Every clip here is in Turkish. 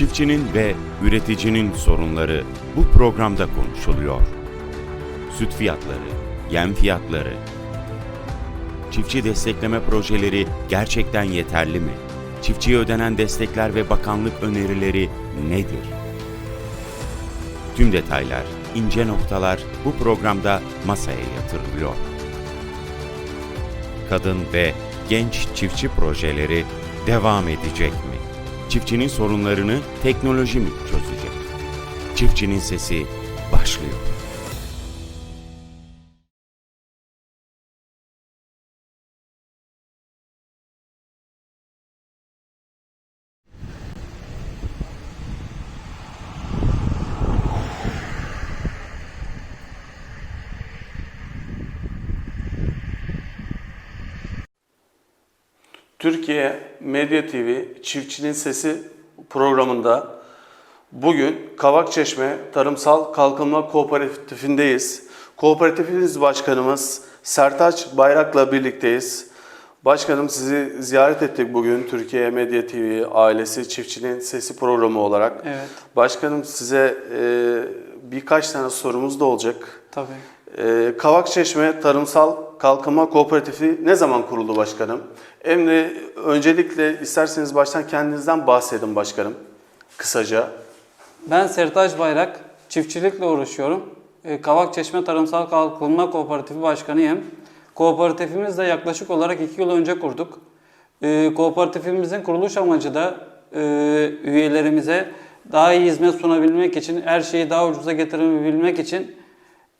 Çiftçinin ve üreticinin sorunları bu programda konuşuluyor. Süt fiyatları, yem fiyatları, çiftçi destekleme projeleri gerçekten yeterli mi? Çiftçiye ödenen destekler ve bakanlık önerileri nedir? Tüm detaylar, ince noktalar bu programda masaya yatırılıyor. Kadın ve genç çiftçi projeleri devam edecek mi? Çiftçinin sorunlarını teknoloji mi çözecek? Çiftçinin sesi başlıyor. Türkiye Medya TV Çiftçinin Sesi programında bugün Kavakçeşme Tarımsal Kalkınma Kooperatifindeyiz. Kooperatifimiz başkanımız Sertaç Bayrak'la birlikteyiz. Başkanım sizi ziyaret ettik bugün Türkiye Medya TV ailesi Çiftçinin Sesi programı olarak. Evet. Başkanım size e, birkaç tane sorumuz da olacak. Tabii. Ee, Kavakçeşme Tarımsal Kalkınma Kooperatifi ne zaman kuruldu başkanım? Emre öncelikle isterseniz baştan kendinizden bahsedin başkanım kısaca. Ben Sertaç Bayrak, çiftçilikle uğraşıyorum. Ee, Kavakçeşme Tarımsal Kalkınma Kooperatifi Başkanıyım. Kooperatifimiz de yaklaşık olarak 2 yıl önce kurduk. Ee, Kooperatifimizin kuruluş amacı da e, üyelerimize daha iyi hizmet sunabilmek için, her şeyi daha ucuza getirebilmek için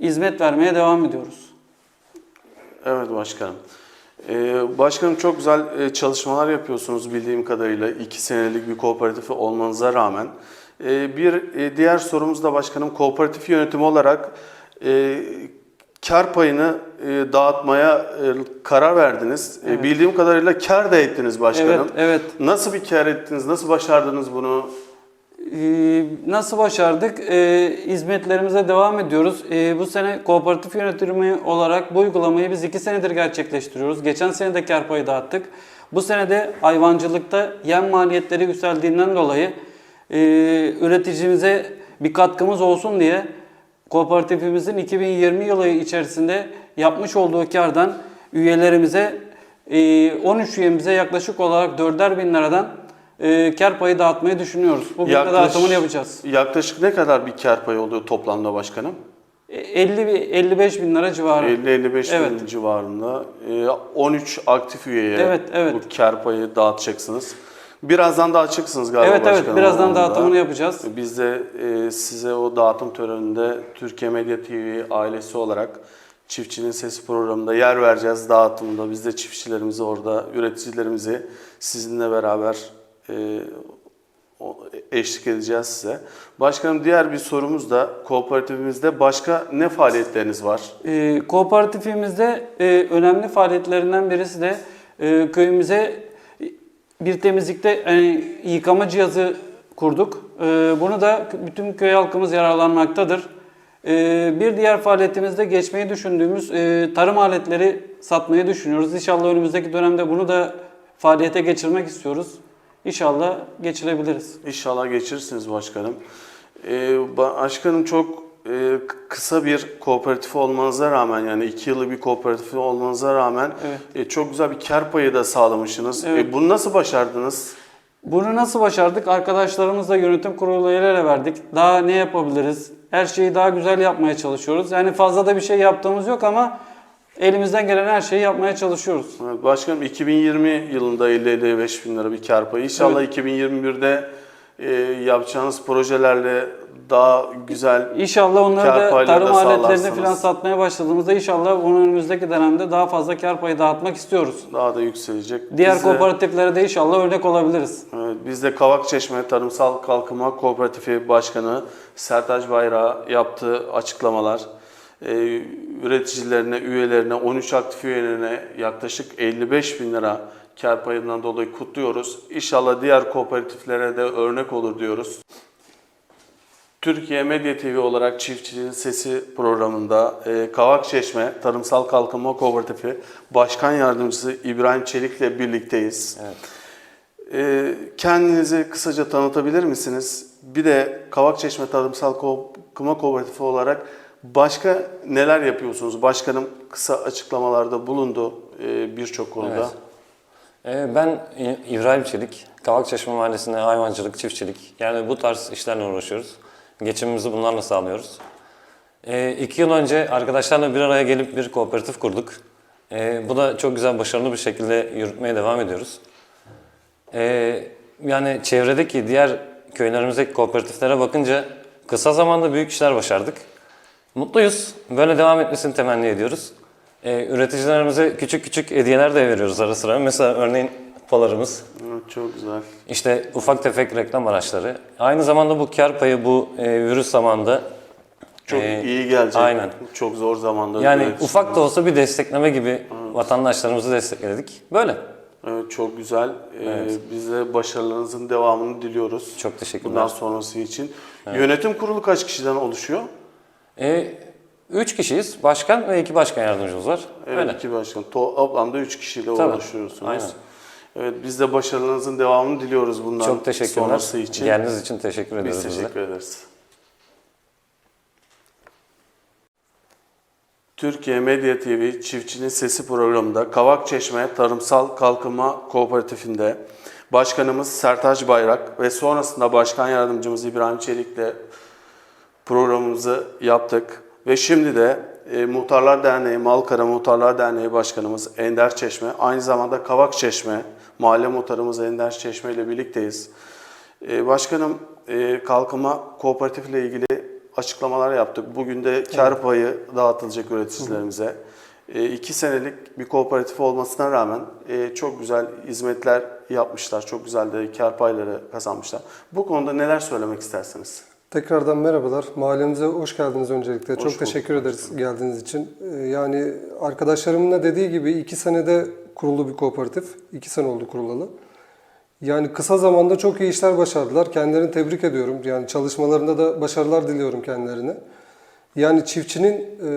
hizmet vermeye devam ediyoruz. Evet başkanım. Ee, başkanım çok güzel e, çalışmalar yapıyorsunuz bildiğim kadarıyla. iki senelik bir kooperatifi olmanıza rağmen. Ee, bir e, diğer sorumuz da başkanım kooperatif yönetimi olarak e, kar payını e, dağıtmaya e, karar verdiniz. E, bildiğim kadarıyla kar da ettiniz başkanım. Evet, evet. Nasıl bir kar ettiniz? Nasıl başardınız bunu? Ee, Nasıl başardık? Ee, hizmetlerimize devam ediyoruz. Ee, bu sene kooperatif yönetimi olarak bu uygulamayı biz iki senedir gerçekleştiriyoruz. Geçen sene de kar payı dağıttık. Bu sene de hayvancılıkta yem maliyetleri yükseldiğinden dolayı e, üreticimize bir katkımız olsun diye kooperatifimizin 2020 yılı içerisinde yapmış olduğu kardan üyelerimize e, 13 üyemize yaklaşık olarak 4'er bin liradan e, kar payı dağıtmayı düşünüyoruz. Bugün Yaklaş- dağıtımını yapacağız. Yaklaşık ne kadar bir kar payı oluyor toplamda başkanım? E, 50 bi- 55 bin lira civarı. 50-55 Evet. bin civarında. Ee, 13 aktif üyeye Evet, evet. bu kar payı dağıtacaksınız. Birazdan da açıksınız galiba Evet evet başkanım. birazdan onun da. dağıtımını yapacağız. Biz de e, size o dağıtım töreninde Türkiye Medya TV ailesi olarak Çiftçinin Sesi programında yer vereceğiz dağıtımında. Biz de çiftçilerimizi orada, üreticilerimizi sizinle beraber e, eşlik edeceğiz size. Başkanım diğer bir sorumuz da kooperatifimizde başka ne faaliyetleriniz var? E, kooperatifimizde e, önemli faaliyetlerinden birisi de e, köyümüze bir temizlikte yani yıkama cihazı kurduk. E, bunu da bütün köy halkımız yararlanmaktadır. E, bir diğer faaliyetimizde geçmeyi düşündüğümüz e, tarım aletleri satmayı düşünüyoruz. İnşallah önümüzdeki dönemde bunu da faaliyete geçirmek istiyoruz. İnşallah geçirebiliriz. İnşallah geçirirsiniz başkanım. Ee, ba- başkanım çok e, kısa bir kooperatif olmanıza rağmen yani iki yıllık bir kooperatif olmanıza rağmen Evet. e, çok güzel bir kar payı da sağlamışsınız. Evet. E, bunu nasıl başardınız? Bunu nasıl başardık? Arkadaşlarımızla yönetim kurulu el ele verdik. Daha ne yapabiliriz? Her şeyi daha güzel yapmaya çalışıyoruz. Yani fazla da bir şey yaptığımız yok ama elimizden gelen her şeyi yapmaya çalışıyoruz. Evet, Başkanım 2020 yılında 50-55 bin lira bir kar payı. İnşallah 2021'de e, yapacağınız projelerle daha güzel İnşallah onları da payları da tarım aletlerini falan satmaya başladığımızda inşallah bunun önümüzdeki dönemde daha fazla kar payı dağıtmak istiyoruz. daha da yükselecek. Diğer Biz kooperatiflere de inşallah örnek olabiliriz. Evet, biz de Kavakçeşme Tarımsal Kalkınma Kooperatifi Başkanı Sertaç Bayrak'a yaptığı açıklamalar, e, üreticilerine, üyelerine, 13 aktif üyelerine yaklaşık 55 bin lira kar payından dolayı kutluyoruz. İnşallah diğer kooperatiflere de örnek olur diyoruz. Türkiye Medya TV olarak Çiftçinin Sesi programında e, Kavakçeşme Tarımsal Kalkınma Kooperatifi Başkan Yardımcısı İbrahim Çelik'le birlikteyiz. Ee, kendinizi kısaca tanıtabilir misiniz? Bir de Kavakçeşme Tarımsal Kalkınma Kooperatifi olarak başka neler yapıyorsunuz? Başkanım kısa açıklamalarda bulundu e, birçok konuda. Evet. Ee, Ben İbrahim Çelik, Kavakçeşme Mahallesi'nde hayvancılık, çiftçilik yani bu tarz işlerle uğraşıyoruz. Geçimimizi bunlarla sağlıyoruz. Ee, iki yıl önce arkadaşlarla bir araya gelip bir kooperatif kurduk. Ee, bu da çok güzel, başarılı bir şekilde yürütmeye devam ediyoruz. Yani çevredeki diğer köylerimizdeki kooperatiflere bakınca kısa zamanda büyük işler başardık. Mutluyuz. Böyle devam etmesini temenni ediyoruz. Ee, üreticilerimize küçük küçük hediyeler de veriyoruz ara sıra. Mesela örneğin kupalarımız, Evet, çok güzel. işte ufak tefek reklam araçları. Aynı zamanda bu kar payı bu e, virüs zamanında Çok e, iyi gelecek. Aynen. Çok zor zamanda. Yani ufak da olsa bir destekleme gibi vatandaşlarımızı destekledik. Böyle. Evet, çok güzel. Ee, Biz de başarılarınızın devamını diliyoruz. Çok teşekkürler. Bundan sonrası için. Yönetim kurulu kaç kişiden oluşuyor? E, üç kişiyiz. Başkan ve iki başkan yardımcımız var. Evet, Öyle. iki başkan. Toplamda üç kişiyle Tabii, oluşuyorsunuz. aynen. Evet, biz de başarılarınızın devamını diliyoruz bundan Çok teşekkürler. sonrası için. Geldiğiniz için teşekkür ediyoruz Biz teşekkür ederiz. Türkiye Medya TV Çiftçinin Sesi programında Kavakçeşme Tarımsal Kalkınma Kooperatifinde Başkanımız Sertaç Bayrak ve sonrasında Başkan Yardımcımız İbrahim Çelik'le programımızı yaptık. Ve şimdi de e, Muhtarlar Derneği, Malkara Muhtarlar Derneği Başkanımız Ender Çeşme, aynı zamanda Kavak Çeşme, Mahalle Muhtarımız Ender Çeşme ile birlikteyiz. E, başkanım, e, kalkınma kooperatif ile ilgili açıklamalar yaptık. Bugün de kar payı dağıtılacak üreticilerimize. E, iki senelik bir kooperatif olmasına rağmen e, çok güzel hizmetler yapmışlar. Çok güzel de kar payları kazanmışlar. Bu konuda neler söylemek istersiniz? Tekrardan merhabalar. Mahallemize hoş geldiniz öncelikle. Hoş Çok bulduk. teşekkür ederiz geldiğiniz için. Ee, Yani arkadaşlarımın da dediği gibi iki senede kuruldu bir kooperatif. İki sene oldu kurulalı. Yani kısa zamanda çok iyi işler başardılar. Kendilerini tebrik ediyorum. Yani çalışmalarında da başarılar diliyorum kendilerine. Yani çiftçinin e,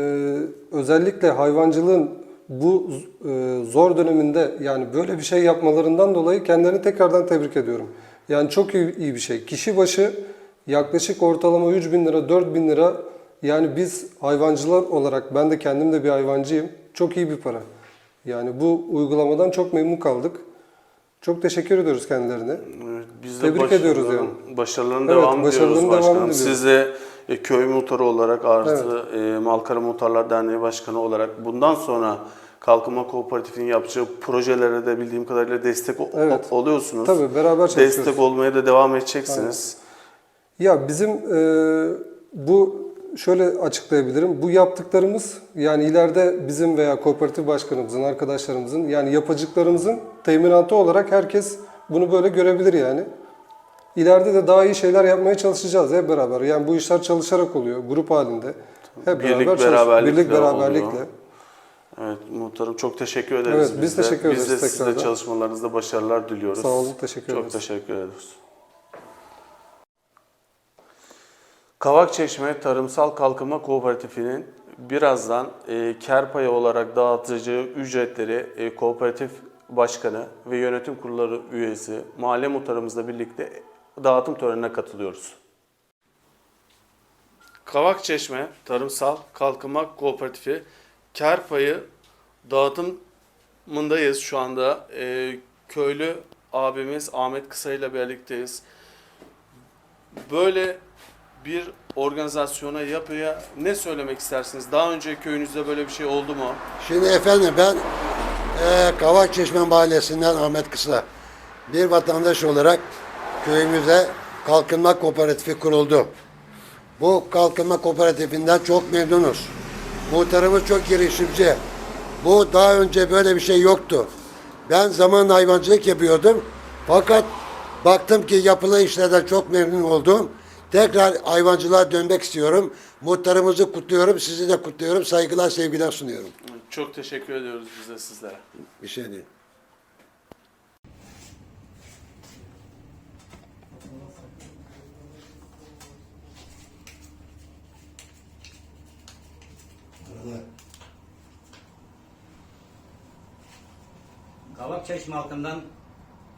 özellikle hayvancılığın bu e, zor döneminde yani böyle bir şey yapmalarından dolayı kendilerini tekrardan tebrik ediyorum. Yani çok iyi, iyi bir şey. Kişi başı yaklaşık ortalama 3 bin lira, 4 bin lira yani biz hayvancılar olarak ben de kendim de bir hayvancıyım. Çok iyi bir para. Yani bu uygulamadan çok memnun kaldık. Çok teşekkür ediyoruz kendilerine. Evet, Biz de Tebrik ediyoruz başarıların- Başarıların Evet, devamı başarıların diliyoruz devamını başkanım. diliyoruz. Siz de e, köy muhtarı olarak artı e, Malkara Muhtarlar Derneği Başkanı olarak bundan sonra Kalkınma Kooperatifinin yapacağı projelere de bildiğim kadarıyla destek Evet. oluyorsunuz. Tabii beraber çalışıyoruz. Destek olmaya da devam edeceksiniz. Ya bizim e, bu şöyle açıklayabilirim. Bu yaptıklarımız yani ileride bizim veya kooperatif başkanımızın, arkadaşlarımızın yani yapacaklarımızın teminatı olarak herkes bunu böyle görebilir yani. İleride de daha iyi şeyler yapmaya çalışacağız hep beraber. Yani bu işler çalışarak oluyor, grup halinde. Hep Birlik, beraber beraberlikle birlik beraberlikle. oluyor. Evet muhtarım çok teşekkür ederiz. Evet, biz de. teşekkür Biz de ederiz size tekrardan. çalışmalarınızda başarılar diliyoruz. Sağ olun, teşekkür Çok ederiz. teşekkür ederiz. Kavakçeşme Tarımsal Kalkınma Kooperatifi'nin birazdan e, kar payı olarak dağıtacağı ücretleri e, kooperatif başkanı ve yönetim kurulları üyesi mahalle muhtarımızla birlikte dağıtım törenine katılıyoruz. Kavakçeşme Tarımsal Kalkınma Kooperatifi kar payı dağıtımındayız şu anda. E, köylü abimiz Ahmet Kısa ile birlikteyiz. Böyle bir organizasyona, yapıya ne söylemek istersiniz? Daha önce köyünüzde böyle bir şey oldu mu? Şimdi efendim ben eee Kavakçeşme Mahallesi'nden Ahmet Kısa. Bir vatandaş olarak köyümüze kalkınma kooperatifi kuruldu. Bu kalkınma kooperatifinden çok memnunuz. Muhtarımız çok girişimci. Bu daha önce böyle bir şey yoktu. Ben zaman hayvancılık yapıyordum. Fakat baktım ki yapılan işlerden çok memnun oldum. Tekrar hayvancılığa dönmek istiyorum. Muhtarımızı kutluyorum, sizi de kutluyorum. Saygılar, sevgiler sunuyorum. Çok teşekkür ediyoruz biz de sizlere. Bir şey değil. Kavak Çeşme halkından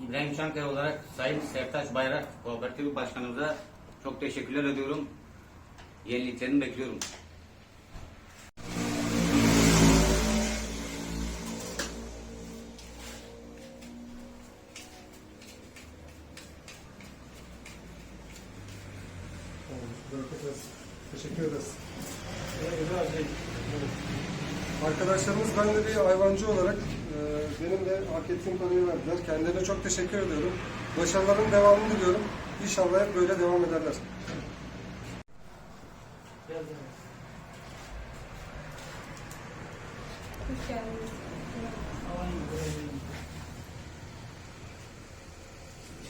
İbrahim Çankaya olarak Sayın Sertaç Bayrak Kooperatif Başkanımıza çok teşekkürler ediyorum. Yeniliklerini bekliyorum. Teşekkür ederiz. Arkadaşlarımız ben de bir hayvancı olarak e, benim de hak ettiğim parayı verdiler. Kendilerine çok teşekkür ediyorum. Başarıların devamını diliyorum. İnşallah hep böyle devam ederler. Hoş geldiniz.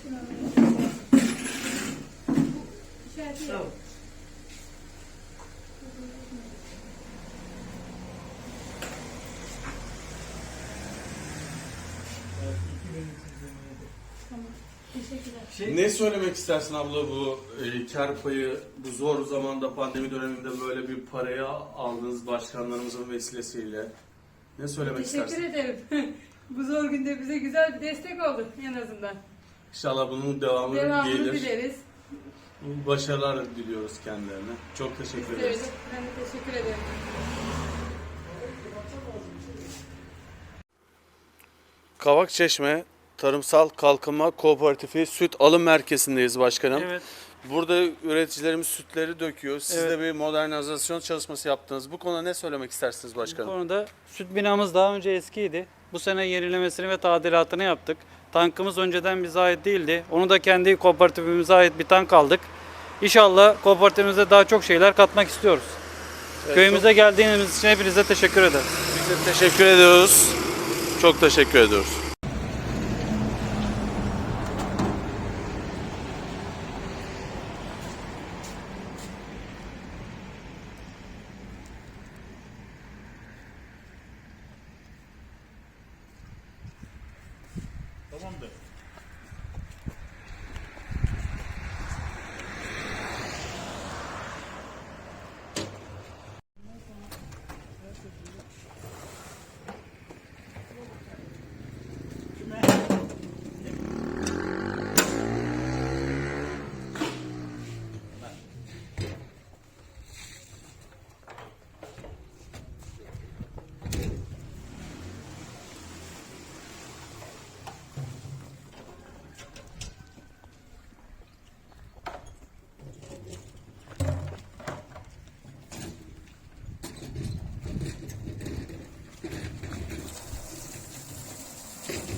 Şunu alayım. İşareti yok. Teşekkürler. Ne söylemek istersin abla bu e, kar payı bu zor zamanda pandemi döneminde böyle bir paraya aldığınız başkanlarımızın vesilesiyle ne söylemek Teşekkür istersin? ederim. Bu zor günde bize güzel bir destek oldu en azından. İnşallah bunun devamı Devamını gelir. dileriz. Başarılar diliyoruz kendilerine. Çok teşekkür ederiz. Ben de teşekkür ederim. Kavakçeşme Tarımsal Kalkınma Kooperatifi Süt Alım Merkezi'ndeyiz başkanım. Evet. Burada üreticilerimiz sütleri döküyor. Siz Evet. de bir modernizasyon çalışması yaptınız. Bu konuda ne söylemek istersiniz Bu başkanım? konuda süt binamız daha önce eskiydi. Bu sene yenilemesini ve tadilatını yaptık. Tankımız önceden bize ait değildi. Onu da kendi kooperatifimize ait bir tank aldık. İnşallah kooperatifimize daha çok şeyler katmak istiyoruz. Köyümüze geldiğiniz için hepinize teşekkür ederiz. Biz de teşekkür ediyoruz. Çok teşekkür ediyoruz. Tamamdır.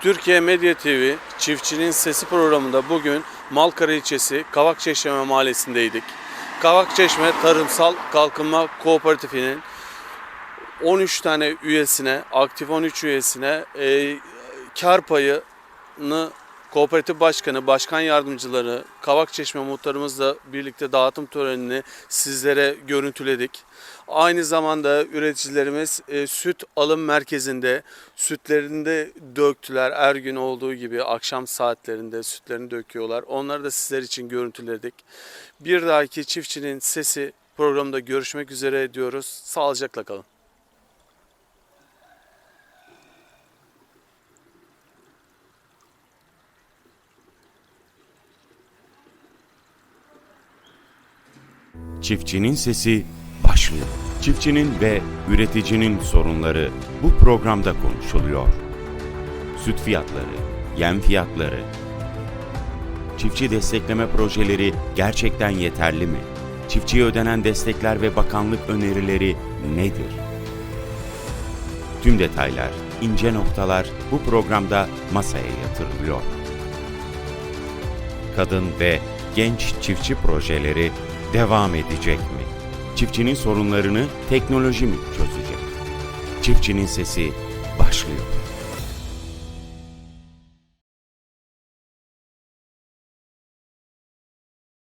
Türkiye Medya TV Çiftçinin Sesi programında bugün Malkara ilçesi Kavakçeşme mahallesindeydik. Kavakçeşme Tarımsal Kalkınma Kooperatifi'nin 13 tane üyesine, aktif 13 üyesine e, kar payını kooperatif başkanı, başkan yardımcıları, Kavakçeşme muhtarımızla birlikte dağıtım törenini sizlere görüntüledik. Aynı zamanda üreticilerimiz e, süt alım merkezinde sütlerinde döktüler. Her gün olduğu gibi akşam saatlerinde sütlerini döküyorlar. Onları da sizler için görüntüledik. Bir dahaki çiftçinin sesi programda görüşmek üzere diyoruz. Sağlıcakla kalın. Çiftçinin Sesi başlıyor. Çiftçinin ve üreticinin sorunları bu programda konuşuluyor. Süt fiyatları, yem fiyatları, çiftçi destekleme projeleri gerçekten yeterli mi? Çiftçiye ödenen destekler ve bakanlık önerileri nedir? Tüm detaylar ince noktalar bu programda masaya yatırılıyor. Kadın ve genç çiftçi projeleri devam edecek mi? Çiftçinin sorunlarını teknoloji mi çözecek? Çiftçinin sesi başlıyor.